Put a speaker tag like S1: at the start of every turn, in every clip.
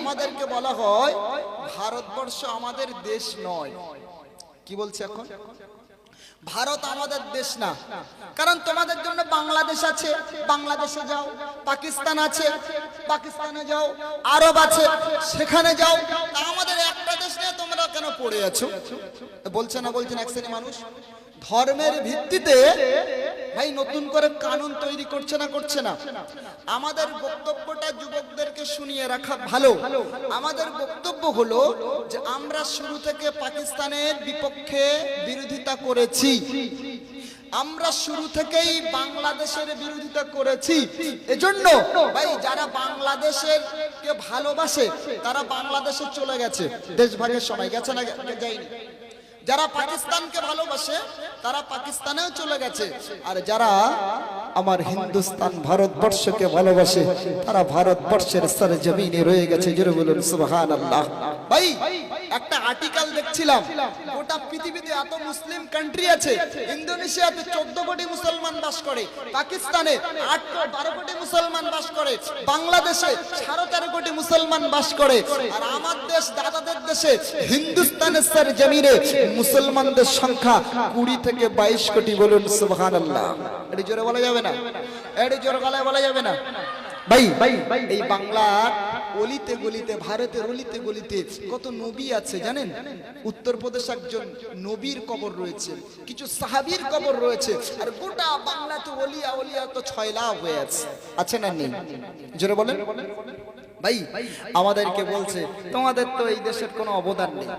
S1: আমাদেরকে বলা হয়, ভারতবর্ষ আমাদের দেশ নয়। কি বলছে এখন? ভারত আমাদের দেশ না। কারণ তোমাদের জন্য বাংলাদেশ আছে, বাংলাদেশে যাও, পাকিস্তান আছে, পাকিস্তানে যাও, আরব আছে, সেখানে যাও। আমাদের একটা দেশ নিয়ে তোমরা কেন পড়ে আছো? বলছে না বলছেন এক শ্রেণি মানুষ? ধর্মের ভিত্তিতে ভাই নতুন করে কানুন তৈরি করছে না করছে না। আমাদের বক্তব্যটা যুবকদেরকে শুনিয়ে রাখা ভালো। আমাদের বক্তব্য হলো যে আমরা শুরু থেকে পাকিস্তানের বিপক্ষে বিরোধিতা করেছি। আমরা শুরু থেকেই বাংলাদেশের বিরোধিতা করেছি। এজন্য ভাই যারা বাংলাদেশের কে ভালোবাসে, তারা বাংলাদেশে চলে গেছে। দেশভাগের সময় গেছে না, যায়নি? যারা পাকিস্তানকে ভালোবাসে তারা পাকিস্তানেও চলে গেছে। আর যারা আমার হিন্দুস্তান ভারতবর্ষকে ভালোবাসে, তারা ভারতবর্ষের সরজমিনে জমিনে রয়ে গেছে। জোরে বলুন সুবহান আল্লাহ ভাই একটা আর্টিকেল দেখছিলাম। গোটা পৃথিবীতে এত মুসলিম কান্ট্রি আছে, ইন্দোনেশিয়াতে চোদ্দ কোটি মুসলমান বাস করে, পাকিস্তানে আট বারো কোটি মুসলমান বাস করে, বাংলাদেশে সাড়ে তেরো কোটি মুসলমান বাস করে। আর আমার দেশ, দাদাদের দেশে, হিন্দুস্তানের স্যার জমিনে মুসলমানদের সংখ্যা কুড়ি থেকে বাইশ কোটি বলুন সুবহান আল্লাহ এটি জোরে বলা যাবে না? এটি জোরে গলায় বলা যাবে না? ভাই, এই বাংলার অলিতে গলিতে, ভারতের অলিতে গলিতে কত নবী আছে জানেন? উত্তরপ্রদেশ একজন নবীর কবর রয়েছে, কিছু সাহাবির কবর রয়েছে, আর গোটা বাংলা তো অলিয়া অলিয়া তো ছয় লাভ হয়ে আছে। আছে না নেই? জোরে বলেন। ভাই, আমাদেরকে বলছে, তোমাদের তো এই দেশের কোনো অবদান নেই।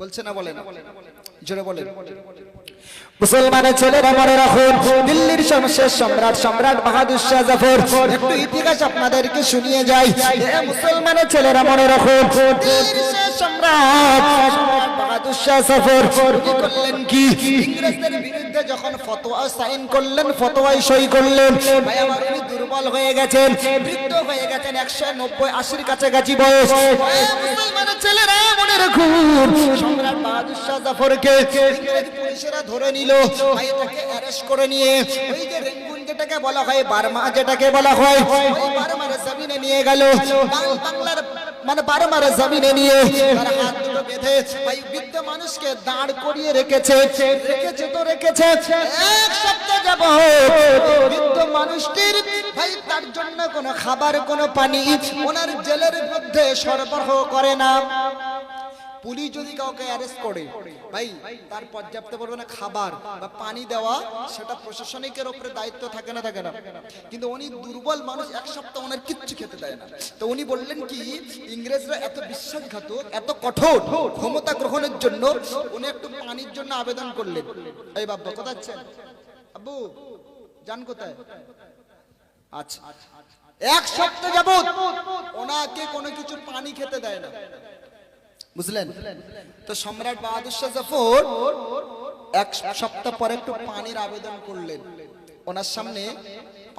S1: বলছে না বলে জোরে বলেন।
S2: মুসলমানের ছেলেরা মনে রাখুন। দিল্লির শমশের সম্রাট সম্রাট বাহাদুর শাহ জাফর। একটু ইতিহাস আপনাদেরকে শুনিয়ে যাই। মুসলমানের ছেলেরা মনে রাখুন। সম্রাট বাহাদুর শাহ জাফর। করলেন কি?
S1: ইংরেজদের বিরুদ্ধে যখন ফতোয়া
S2: সাইন করলেন সই করলেন। দুর্বল হয়ে গেছেন, বৃদ্ধ হয়ে গেছেন, একশো নব্বই, আশির বয়স। ধরে ভাই তাকে অ্যারেস্ট করে নিয়ে যেটাকে বলা হয় যেটাকে বলা হয় জমিনে নিয়ে বাংলার মানে বার্মার জমিনে নিয়ে হাত বেঁধে ভাই, বৃদ্ধ মানুষকে দাঁড় করিয়ে রেখেছে। রেখেছে তো রেখেছে। এক সপ্তাহ যাব বৃদ্ধ মানুষটির, ভাই, তার জন্য কোনো খাবার, কোনো পানি ওনার জেলের মধ্যে সরবরাহ করে না।
S1: পুলিশ যদি কাউকে অ্যারেস্ট করে, ভাই, তার পর্যাপ্ত পরিমাণে খাবার বা পানি দেওয়া, সেটা প্রশাসনিকের উপরে দায়িত্ব থাকে না থাকে না। কিন্তু উনি দুর্বল মানুষ, এক সপ্তাহ ওনার কিচ্ছু খেতে দেয় না। তো উনি বললেন কি, ইংরেজরা এত বিশ্বাসঘাতক, এত কঠোর ক্ষমতা গ্রহণের জন্য উনি একটু পানির জন্য আবেদন করলেন। এই বাবা কোথায় যাচ্ছেন আব্বু, যান কোথায়? আচ্ছা। এক সপ্তাহ যাবত ওনাকে কোনো কিছু পানি খেতে দেয় না। বুঝলেন? তো সম্রাট বাহাদুর শাহ জাফর এক সপ্তাহ পরে একটু পানির আবেদন করলেন। ওনার সামনে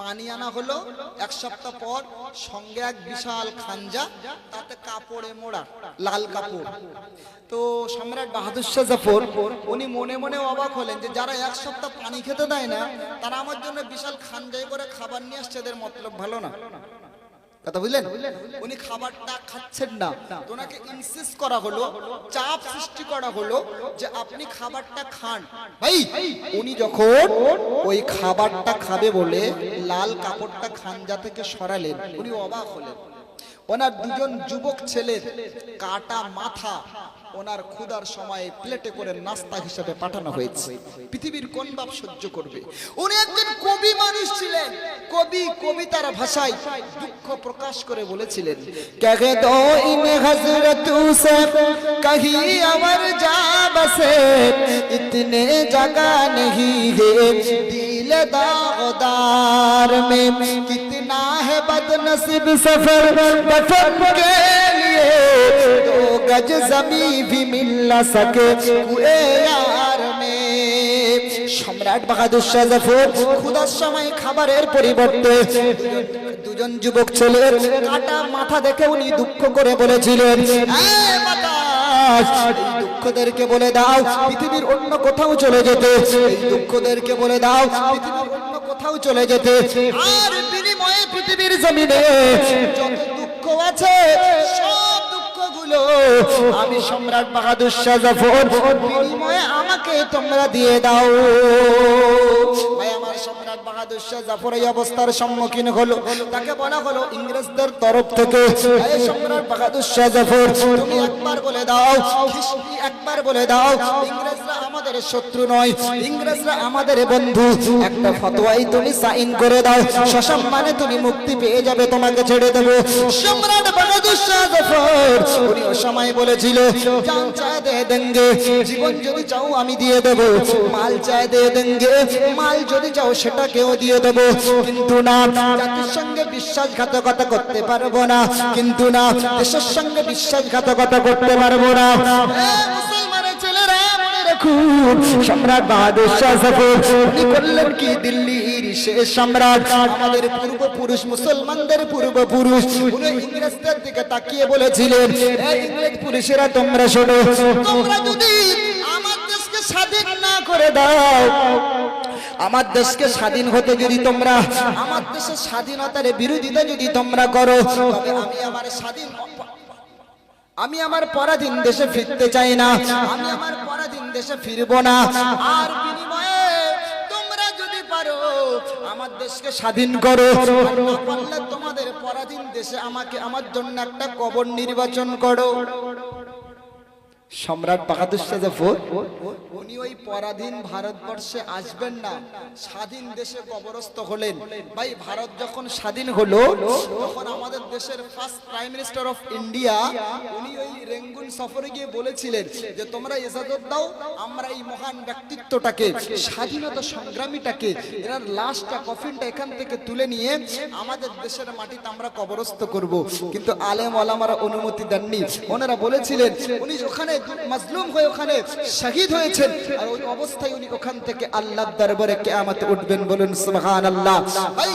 S1: পানি আনা হলো, এক সপ্তাহ পর সঙ্গে এক বিশাল খাঞ্জা তাতে কাপড়ে মোড়া লাল কাপড়। তো সম্রাট বাহাদুর শাহ জাফর, উনি মনে মনে অবাক হলেন যে যারা এক সপ্তাহ পানি খেতে দেয় না, তারা আমার জন্য বিশাল খাঞ্জাই করে খাবার নিয়ে আসছে, এদের মতলব ভালো না। কথা বুঝলেন? উনি খাবারটা খাচ্ছেন না। ওনাকে ইনসিস্ট করা হলো, চাপ সৃষ্টি করা হলো যে আপনি খাবারটা খান। ভাই, উনি যখন ওই খাবারটা খাবে বলে লাল কাপড়টা খানজা থেকে সরালেন, উনি অবাক হলেন। ওনার দুজন যুবক ছেলের কাটা মাথা ওনার ক্ষুদার সময়ে প্লেটে করে নাস্তা হিসাবে পাঠানো হয়েছে। পৃথিবীর কোন বাপ সহ্য করবে? উনি একজন কবি মানুষ ছিলেন। কবি, কবিতার ভাষায় দুঃখ প্রকাশ করে বলেছিলেন
S2: কেগে দো ইন হজরত উসে কহি আমার যা বসে ইতনে জাগা নেহি হে, দিল দাগদার মে, কিতনা হে বদনসিব সফর বফর কে लिए दो गज जमी भी मिल न सके हुए यार में সম্রাট বাহাদুর শাহ জাফর ক্ষুধার সময় খাবারের পরিবর্তে দুজন যুবক ছেলে কাটা মাথা দেখে উনি দুঃখ করে বলেছিলেন "এই বাতাস, এই দুঃখদেরকে বলে দাও পৃথিবীর অন্য কোথাও চলে যেতে এই দুঃখদেরকে বলে দাও পৃথিবীর অন্য কোথাও চলে যেতে আর বিনিময়ে পৃথিবীর জমিনে যত দুঃখ আছে গুলো আমি সম্রাট বাহাদুর শাহ জাফর, বিনিময়ে আমাকে তোমরা দিয়ে দাও। সম্রাট বাহাদুর শাহ জাফর এই অবস্থার সম্মুখীন হলো। তাকে বলা হলো ইংরেজদের তরফ থেকে সম্রাট বাহাদুর শাহ জাফর একবার বলে দাও একবার বলে দাও ইংরেজরা আমাদের শত্রু নয়। ইংরেজরা আমাদের বন্ধু। একটা ফতোয়াই তুমি সাইন করে দাও। তুমি মুক্তি পেয়ে যাবে, তোমাকে ছেড়ে দেবো। সম্রাট বাহাদুর সময় বলেছিল, জান চায় দে জীবন যদি চাও আমি দিয়ে দেবো, মাল চায় দে মাল যদি চাও সেটাকেও দিয়ে দেবো। কিন্তু না, জাতির সঙ্গে বিশ্বাসঘাতকতা করতে পারব না। কিন্তু না, দেশের সঙ্গে বিশ্বাসঘাতকতা করতে পারব না। মুসলমানের ছেলেরা সম্রাট বাহাদুর শাহ জাফর উনি করলেন কি দিল্লির শেষ সম্রাট? আমাদের পূর্বপুরুষ, মুসলমানদের পূর্বপুরুষ। উনি ইংরেজদের দিকে তাকিয়ে বলেছিলেন ইংরেজ তোমরা শোনো, তোমরা যদি আমার দেশকে স্বাধীন না করে দাও, আমার দেশকে স্বাধীন হতে যদি তোমরা, আমার দেশের স্বাধীনতার বিরোধিতা যদি তোমরা করো, তবে আমি আমার স্বাধীন, আমি আমার পরাধীন দেশে ফিরতে চাই না। আমি আমার দেশে ফিরবো না। আর বিনিময়ে তোমরা যদি পারো, আমার দেশকে স্বাধীন করো। তোমাদের পরাধীন দেশে আমাকে, আমার জন্য একটা কবর নির্বাচন করো। সম্রাট বাহাদুর জাফর উনি ওই পরাধীন ভারতবর্ষে আসবেন না, স্বাধীন দেশে কবরস্থ হলেন। ভাই, ভারত যখন স্বাধীন হলো, তখন আমাদের দেশের first prime minister of India সফরে গিয়ে বলেছিলেন যে, তোমরা ইজাজত দাও, আমরা এই মহান ব্যক্তিত্বটাকে, স্বাধীনতা সংগ্রামীটাকে এনার লাশটা কফিনটা এখান থেকে তুলে নিয়ে আমাদের দেশের মাটিতে আমরা কবরস্থ করব। কিন্তু আলেম ওলামারা অনুমতি দেননি। ওনারা বলেছিলেন, উনি ওখানে মাজলুম হয়ে ওখানে শহীদ হয়েছেন। আর ওই অবস্থায় উনি ওখান থেকে আল্লাহর দরবারে কিয়ামতে উঠবেন বলুন, সুবহানাল্লাহ। ভাই